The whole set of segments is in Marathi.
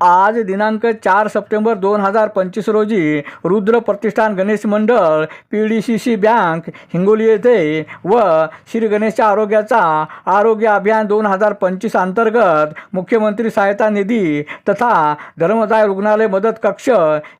आज दिनांक चार सप्टेंबर दोन हजार पंचवीस रोजी रुद्र प्रतिष्ठान गणेश मंडळ P D C C bank Hingoli येथे व श्री गणेशच्या आरोग्याचा आरोग्य अभियान दोन हजार पंचवीस अंतर्गत मुख्यमंत्री सहायता निधी तथा धर्मदाय रुग्णालय मदत कक्ष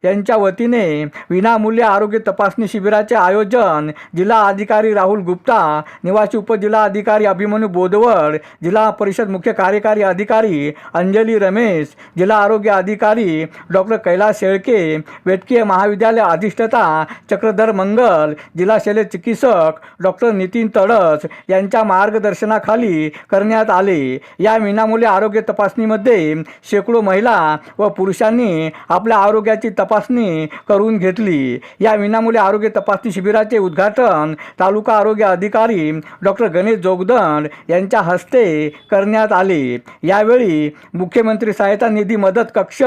यांच्या वतीने विनामूल्य आरोग्य तपासणी शिबिराचे आयोजन जिल्हा अधिकारी राहुल गुप्ता निवासी उपजिल्हा अधिकारी अभिमन्यू बोदवड जिल्हा परिषद मुख्य कार्यकारी अधिकारी अंजली रमेश जिल्हा आरोग्य अधिकारी डॉक्टर कैलास शेळके वैद्यकीय महाविद्यालय अधिष्ठता चक्रधर मंगल जिल्हा शल्य चिकित्सक डॉक्टर नितीन तडस यांच्या मार्गदर्शनाखाली करण्यात आले. या विनामूल्य आरोग्य तपासणीमध्ये शेकडो महिला व पुरुषांनी आपल्या आरोग्याची तपासणी करून घेतली. या विनामूल्य आरोग्य तपासणी शिबिराचे उद्घाटन तालुका आरोग्य अधिकारी डॉक्टर गणेश जोगदंड यांच्या हस्ते करण्यात आले. यावेळी मुख्यमंत्री सहायता निधी मदत कक्ष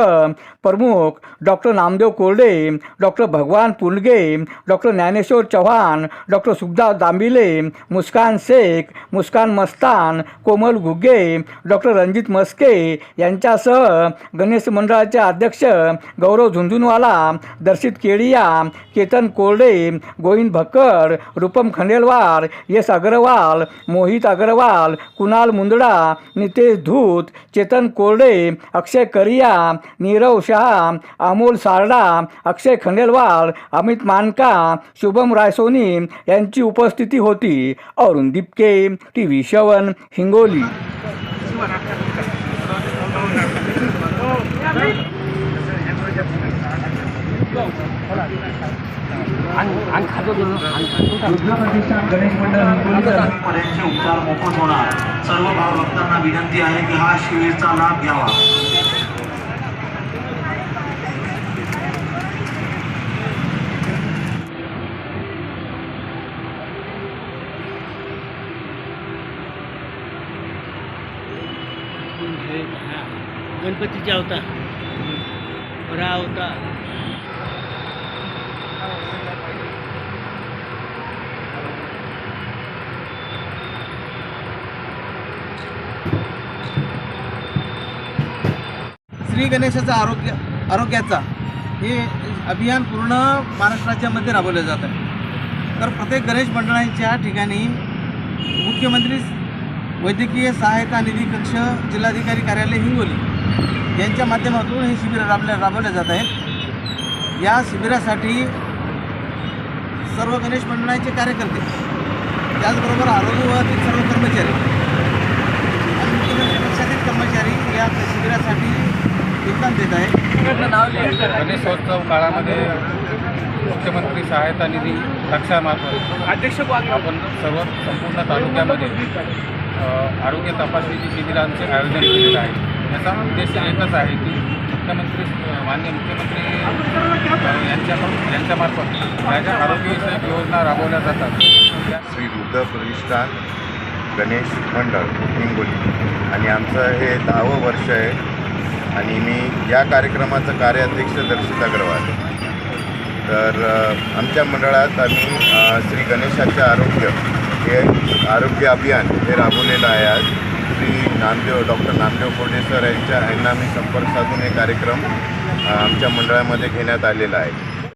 प्रमुख doctor Namdev Korde doctor Bhagwan Pulge doctor Dnyaneshwar Chavan doctor Sukhdas Dambile Muskan Shaikh Muskan Mastan Komal Ghuge doctor Ranjit Maske यांच्यासह गणेश मंडळाचे अध्यक्ष गौरव झुंझुनवाला दर्शित केडिया केतन कोरडे गोविंद भक्कड रूपम खंडेलवार यश अग्रवाल मोहित अग्रवाल कुणाल मुंदडा नितेश धूत चेतन कोरडे अक्षय करिया नीरव शहा अमोल सारडा अक्षय खंडेलवाल अमित मानका शुभम रायसोनी यांची उपस्थिती होती. अरुण दिपके टी व्ही शवन हिंगोली. गणेश मंडळ हिंगोलीचा उपचार मोफत होणार. सर्व भावभक्तांना विनंती आहे की हा शिबिरचा लाभ घ्यावा. गणपतीचा होता बरा होता श्री गणेशाचा आरोग्य आरोग्याचा हे अभियान पूर्ण महाराष्ट्र राज्यामध्ये राबवलं जात आहे. तर प्रत्येक गणेश मंडळांच्या ठिकाणी मुख्यमंत्री वैद्यकीय सहायता निधी कक्ष जिल्हाधिकारी कार्यालय हिंगोली यांच्या माध्यमातून हे शिबिर राबल्या राबवले जात आहे या शिबिरासाठी सर्व गणेश मंडळांचे कार्यकर्ते त्याचबरोबर आरोग्यवातील सर्व कर्मचारी आणि मुख्यमंत्री पक्षातील कर्मचारी या शिबिरासाठी योगदान देत आहे गणेशोत्सव काळामध्ये मुख्यमंत्री सहायता निधी कक्षामार्फत अध्यक्ष आपण सर्व संपूर्ण तालुक्यामध्ये आरोग्य तपासणीची शिबिरांचे आयोजन केलेलं आहे याचा उद्देश एकच आहे की मुख्यमंत्री मान्य माननीय मुख्यमंत्री यांच्या यांच्यामार्फत ज्या ज्या आरोग्यविषयक योजना राबवल्या जातात श्री रुद्र प्रतिष्ठान गणेश मंडळ हिंगोली. आणि आमचं हे दहावं वर्ष आहे. आणि मी या कार्यक्रमाचं कार्याध्यक्ष दर्शित अग्रवाल. तर आमच्या मंडळात आम्ही श्री गणेशाचे आरोग्य हे आरोग्य अभियान हे राबवलेलं आहे आज. श्री नामदेव डॉक्टर नामदेव कोडे सर यांच्या यांना आम्ही संपर्क साधून हे कार्यक्रम आमच्या मंडळामध्ये घेण्यात आलेला आहे.